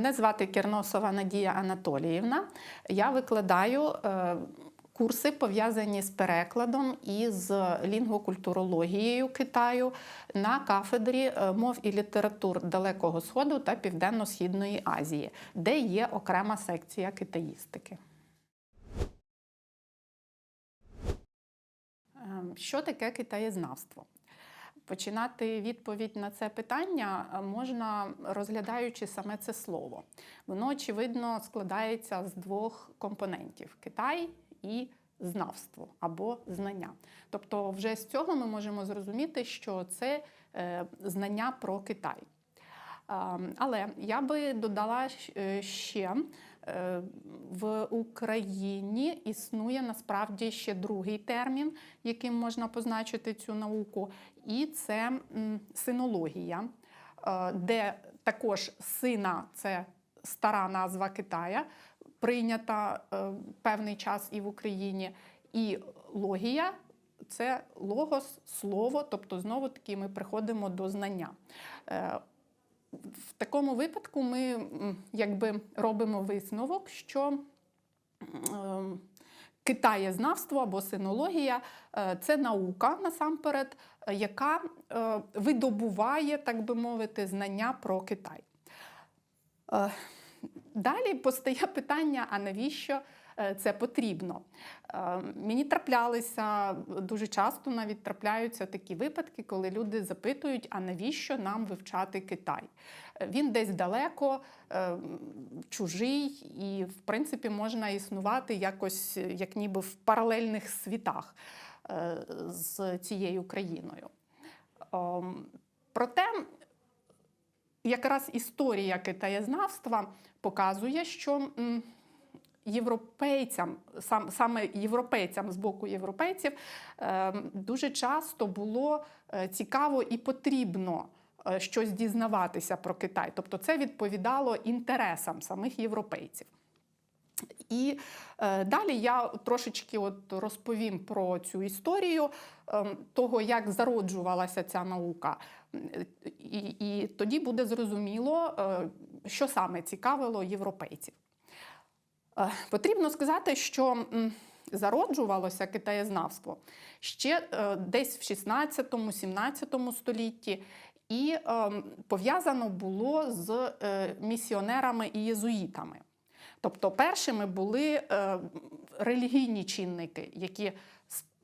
Мене звати Керносова Надія Анатоліївна. Я викладаю е, курси, пов'язані з перекладом і з лінгвокультурологією Китаю на кафедрі е, мов і літератур Далекого Сходу та Південно-Східної Азії, де є окрема секція китаїстики. Ем, Що таке китаєзнавство? Починати відповідь на це питання е, можна розглядаючи саме це слово. Воно, очевидно, складається з двох компонентів: Китай і знавство або знання. Тобто, вже з цього ми можемо зрозуміти, що це е, знання про Китай. Але я би додала е, ще. Е, В Україні існує насправді ще другий термін, яким можна позначити цю науку, і це синологія, е, де також сина це стара назва Китая, прийнята е, певний час і в Україні, і логія це логос, слово, тобто знову таки ми приходимо до знання. В такому випадку ми якби робимо висновок, що китаєзнавство або синологія е, це наука насамперед, яка е, видобуває, так би мовити, знання про Китай. Е, Далі постає питання: а навіщо це потрібно? Е, Мені траплялися дуже часто, навіть трапляються такі випадки, коли люди запитують, а навіщо нам вивчати Китай? Е, Він десь далеко, е, чужий, і, в принципі, можна існувати якось, е, як ніби в паралельних світах е, з цією країною. Ем, Проте якраз історія китаєзнавства показує, що європейцям, сам, саме європейцям з боку європейців, е, дуже часто було е, цікаво і потрібно е, щось дізнаватися про Китай. Тобто це відповідало інтересам самих європейців. І е, далі я трошечки от розповім про цю історію е, того, як зароджувалася ця наука. І, і тоді буде зрозуміло, е, що саме цікавило європейців. Е, Потрібно сказати, що зароджувалося китаєзнавство ще е, десь в 16-17 столітті, і е, пов'язано було з місіонерами і єзуїтами. Тобто першими були релігійні чинники, які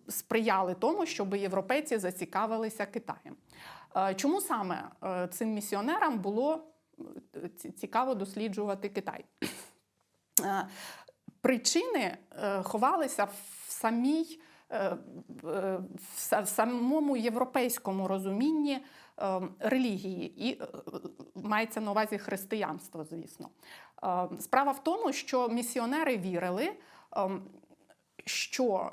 сприяли тому, щоб європейці зацікавилися Китаєм. Чому саме цим місіонерам було цікаво досліджувати Китай? Е, Причини е, ховалися в самій е, в самому європейському розумінні релігії, і мається на увазі християнство, звісно. Справа в тому, що місіонери вірили, що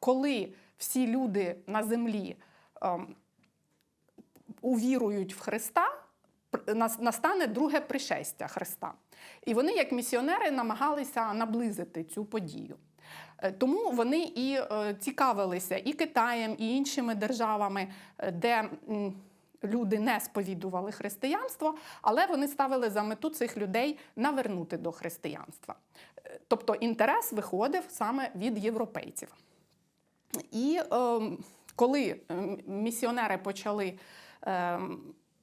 коли всі люди на землі увірують в Христа, настане друге пришестя Христа. І вони, як місіонери, намагалися наблизити цю подію. Е, Тому вони і е, цікавилися і Китаєм, і іншими державами, е, де люди не сповідували християнство, але вони ставили за мету цих людей навернути до християнства. Тобто інтерес виходив саме від європейців. І е, коли е, місіонери почали е,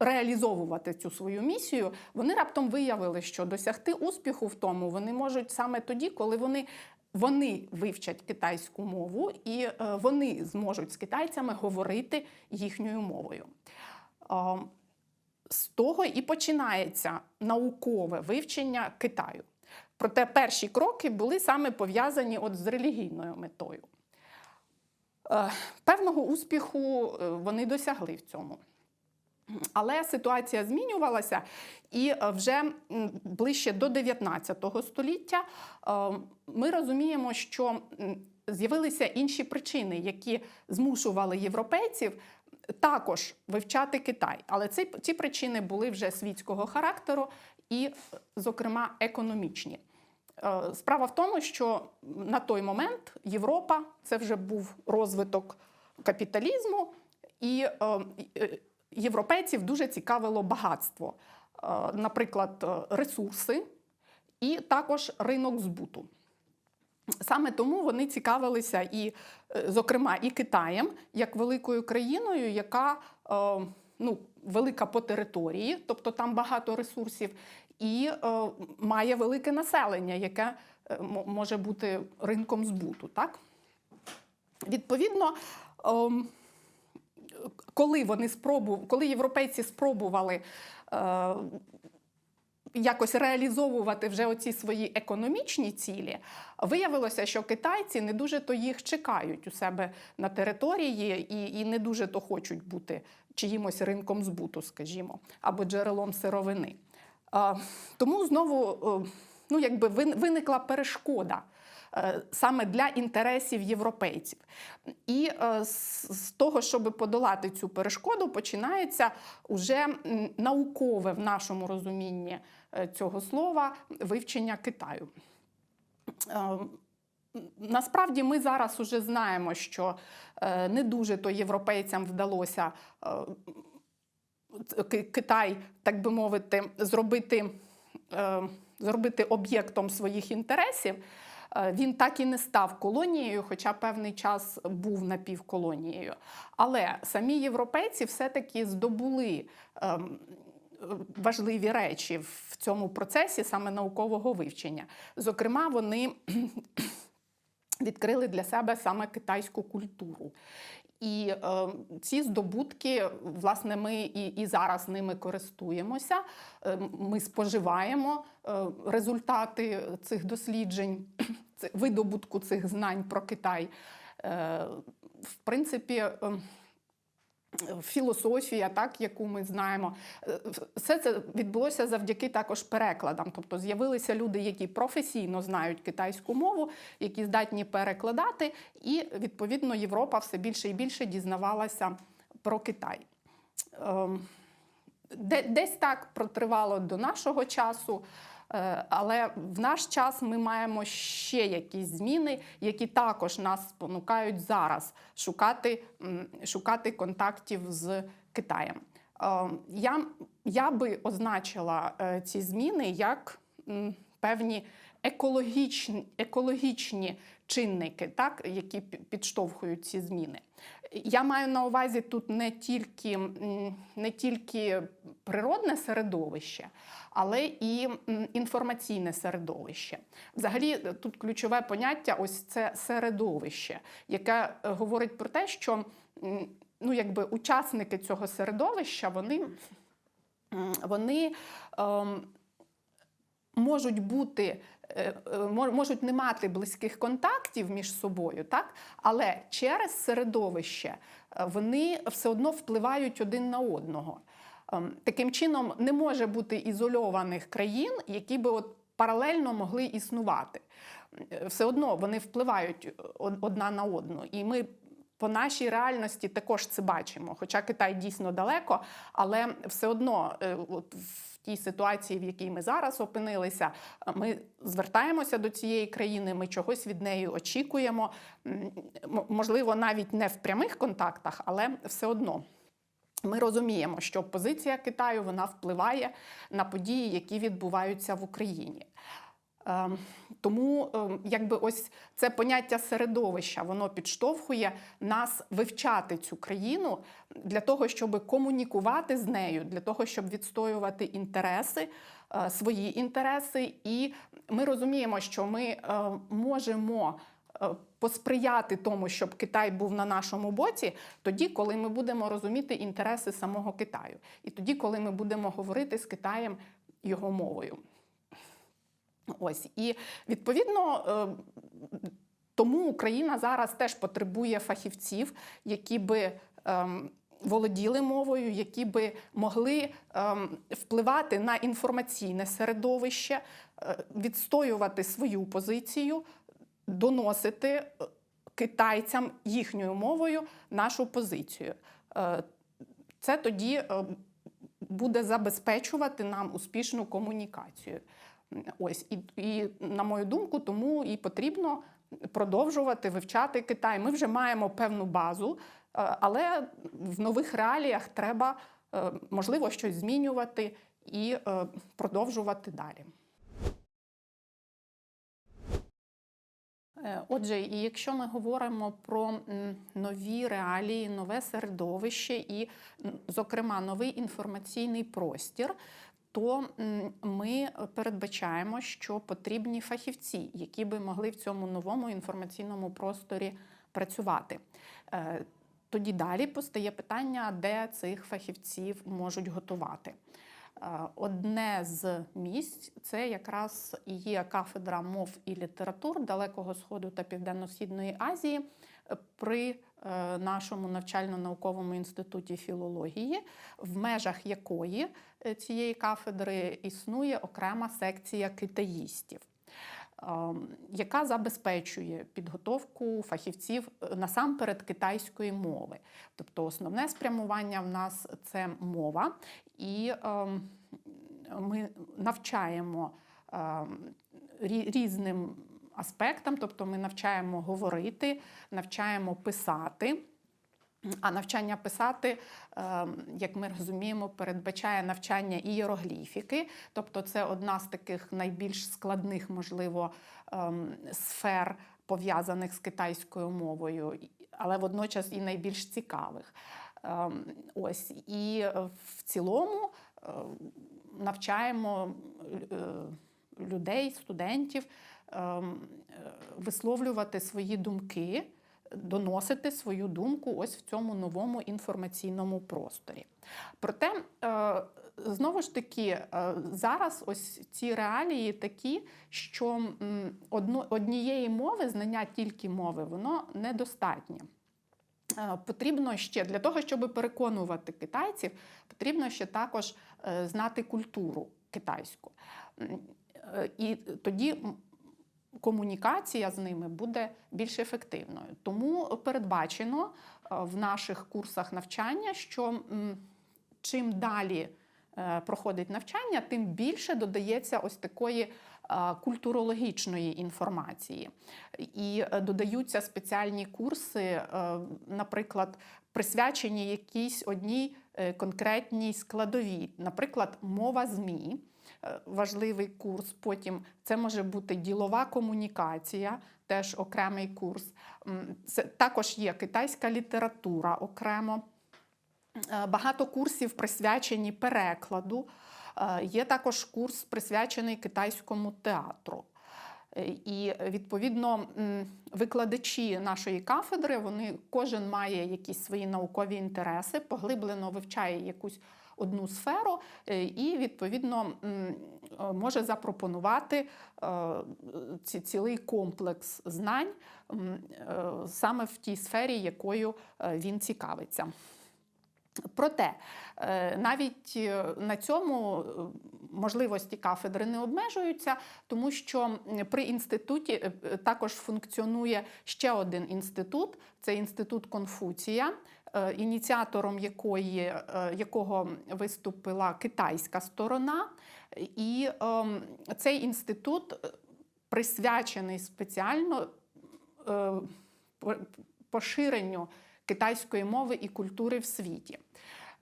реалізовувати цю свою місію, вони раптом виявили, що досягти успіху в тому вони можуть саме тоді, коли вони. Вони вивчать китайську мову і е, вони зможуть з китайцями говорити їхньою мовою. Е, з того і починається наукове вивчення Китаю. Проте перші кроки були саме пов'язані от з релігійною метою. Е, Певного успіху вони досягли в цьому. Але ситуація змінювалася, і е, вже ближче до 19 століття е, ми розуміємо, що з'явилися інші причини, які змушували європейців також вивчати Китай. Але ці, ці причини були вже світського характеру і, е, зокрема, економічні. Е, Справа в тому, що на той момент Європа це вже був розвиток капіталізму, і е, е, європейців дуже цікавило багатство, Е, наприклад, е, ресурси і також ринок збуту. Саме тому вони цікавилися і, е, зокрема, і Китаєм як великою країною, яка ну, велика по території, тобто там багато ресурсів, і має велике населення, яке може бути ринком збуту. Так? Відповідно, ем, коли вони спробу, коли європейці спробували е, якось реалізовувати вже оці свої економічні цілі, виявилося, що китайці не дуже то їх чекають у себе на території і, і не дуже то хочуть бути чиїмось ринком збуту, скажімо, або джерелом сировини. Е, Тому знову е, ну, якби виникла перешкода е, саме для інтересів європейців. І е, з того, щоб подолати цю перешкоду, починається уже наукове в нашому розумінні е, цього слова вивчення Китаю. Насправді ми зараз уже знаємо, що не дуже то європейцям вдалося Китай, так би мовити, зробити, зробити об'єктом своїх інтересів. Е, Він так і не став колонією, хоча певний час був напівколонією. Але самі європейці все-таки здобули ем, важливі речі в цьому процесі саме наукового вивчення. Зокрема, вони відкрили для себе саме китайську культуру. І е, ці здобутки, власне, ми і, і зараз ними користуємося. Е, ми споживаємо е, результати цих досліджень, видобутку цих знань про Китай. Е, в принципі, е, філософія, так, яку ми знаємо, е, все це відбулося завдяки також перекладам. Тобто з'явилися люди, які професійно знають китайську мову, які здатні перекладати, і відповідно Європа все більше і більше дізнавалася про Китай. Ем, Десь так протривало до нашого часу. Е, Але в наш час ми маємо ще якісь зміни, які також нас спонукають зараз шукати, шукати контактів з Китаєм. Е, Я, я би означила е, ці зміни як певні екологічні, екологічні чинники, так, які підштовхують ці зміни. Я маю на увазі тут не тільки, не тільки природне середовище, але і інформаційне середовище. Взагалі, е, тут ключове поняття ось це середовище, яке е, говорить про те, що ну, якби учасники цього середовища вони, вони ем, можуть бути. е, е, Можуть не мати близьких контактів між собою, так? але через середовище е, вони все одно впливають один на одного. Ем, Таким чином, не може бути ізольованих країн, які би от паралельно могли існувати. Все одно вони впливають одна на одну. І ми по нашій реальності також це бачимо. Хоча Китай дійсно далеко, але все одно, от тій ситуації, в якій ми зараз опинилися, е, ми звертаємося до цієї країни, ми чогось від неї очікуємо. Можливо, навіть не в прямих контактах, але все одно. Ми розуміємо, що позиція Китаю вона впливає на події, які відбуваються в Україні. Ем, Тому ем, якби ось це поняття середовища воно підштовхує нас вивчати цю країну для того, щоб комунікувати з нею, для того, щоб відстоювати інтереси, е, свої інтереси. І ми розуміємо, що ми е, можемо е, посприяти тому, щоб Китай був на нашому боці, тоді, коли ми будемо розуміти інтереси самого Китаю, і тоді, коли ми будемо говорити з Китаєм його мовою. Ось і відповідно. е, Тому Україна зараз теж потребує фахівців, які би ем, володіли мовою, які би могли ем, впливати на інформаційне середовище, е, відстоювати свою позицію, доносити е, китайцям їхньою мовою нашу позицію. Е, Це тоді е, буде забезпечувати нам успішну комунікацію. Ось і, і на мою думку, тому і потрібно продовжувати вивчати Китай. Ми вже маємо певну базу, е, але в нових реаліях треба е, можливо щось змінювати і е, продовжувати далі. Отже, і якщо ми говоримо про нові реалії, нове середовище і, зокрема, новий інформаційний простір, то ми передбачаємо, що потрібні фахівці, які би могли в цьому новому інформаційному просторі працювати. Е, Тоді далі постає питання, де цих фахівців можуть готувати. Е, Одне з місць це якраз і є кафедра мов і літератур Далекого Сходу та Південно-Східної Азії при нашому навчально-науковому інституті філології, в межах якої е, цієї кафедри існує окрема секція китаїстів. ем, Яка забезпечує підготовку фахівців е, насамперед китайської мови, тобто основне спрямування в нас це мова, і ми навчаємо різним аспектам, тобто ми навчаємо говорити, навчаємо писати. А навчання писати, ем, як ми розуміємо, передбачає навчання ієрогліфіки, тобто це одна з таких найбільш складних, можливо, ем, сфер, пов'язаних з китайською мовою, але водночас і найбільш цікавих. Ем, Ось і в цілому навчаємо е, людей, студентів висловлювати свої думки, доносити свою думку ось в цьому новому інформаційному просторі. Проте, е, знову ж таки, е, зараз ось ці реалії такі, що однієї мови, знання тільки мови, воно недостатнє. Е, Потрібно ще для того, щоб переконувати китайців, потрібно ще також е, знати культуру китайську. Е, І тоді комунікація з ними буде більш ефективною. Тому передбачено е, в наших курсах навчання, що чим далі е, проходить навчання, тим більше додається ось такої е, культурологічної інформації. І додаються спеціальні курси, наприклад, присвячені якійсь одній конкретній складовій, наприклад, мова ЗМІ. Е, Важливий курс. Потім це може бути ділова комунікація, теж окремий курс. Це також є китайська література окремо. Е, Багато курсів присвячені перекладу. Е, Є також курс присвячений китайському театру. І відповідно викладачі нашої кафедри, вони кожен має якісь свої наукові інтереси, поглиблено вивчає якусь одну сферу, е, і відповідно е, може запропонувати е, ці- цілий комплекс знань саме в тій сфері, якою він цікавиться. Проте навіть на цьому можливості кафедри не обмежуються, тому що при інституті також функціонує ще один інститут це інститут Конфуція, ініціатором якої, е, якого виступила китайська сторона. І ем, цей інститут е, присвячений спеціально е, поширенню китайської мови і культури в світі.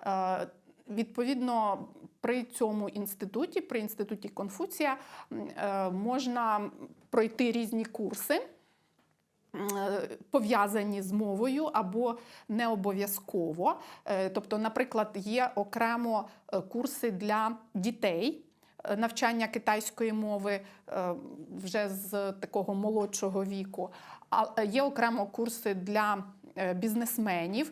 Е, Відповідно, при цьому інституті, при інституті Конфуція, е, можна пройти різні курси. Е, Пов'язані з мовою або не обов'язково. Е, Тобто, наприклад, є окремо е, курси для дітей навчання китайської мови вже з такого молодшого віку. А є окремо курси для бізнесменів.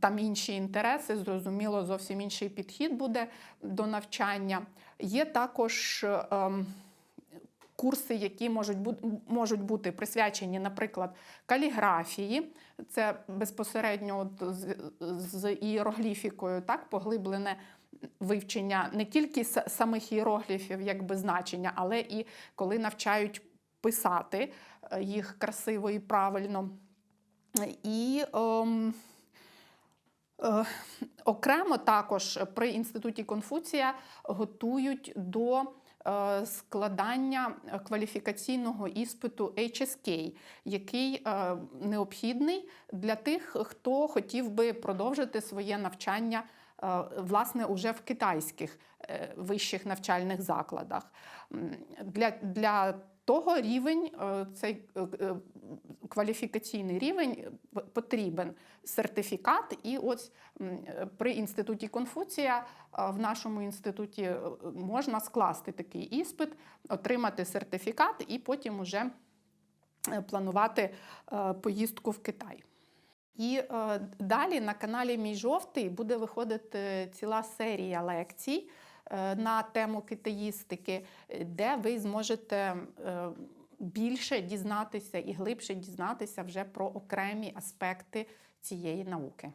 Там інші інтереси, зрозуміло, зовсім інший підхід буде до навчання. Є також ем, курси, які можуть можуть бути присвячені, наприклад, каліграфії. Це безпосередньо от з, з ієрогліфікою, так, поглиблене вивчення не тільки самих ієрогліфів, якби значення, але і коли навчають писати е, їх красиво і правильно. І ем, е, окремо також при інституті Конфуція готують до складання кваліфікаційного іспиту HSK, який е, необхідний для тих, хто хотів би продовжити своє навчання е, власне уже в китайських е, вищих навчальних закладах. Для, для того рівень, е, цей е, е, кваліфікаційний рівень потрібен сертифікат. І ось при інституті Конфуція в нашому інституті можна скласти такий іспит, отримати сертифікат і потім уже планувати поїздку в Китай. І далі на каналі Мій жовтий буде виходити ціла серія лекцій на тему китаїстики, е, де ви зможете е, більше дізнатися і глибше дізнатися вже про окремі аспекти цієї науки.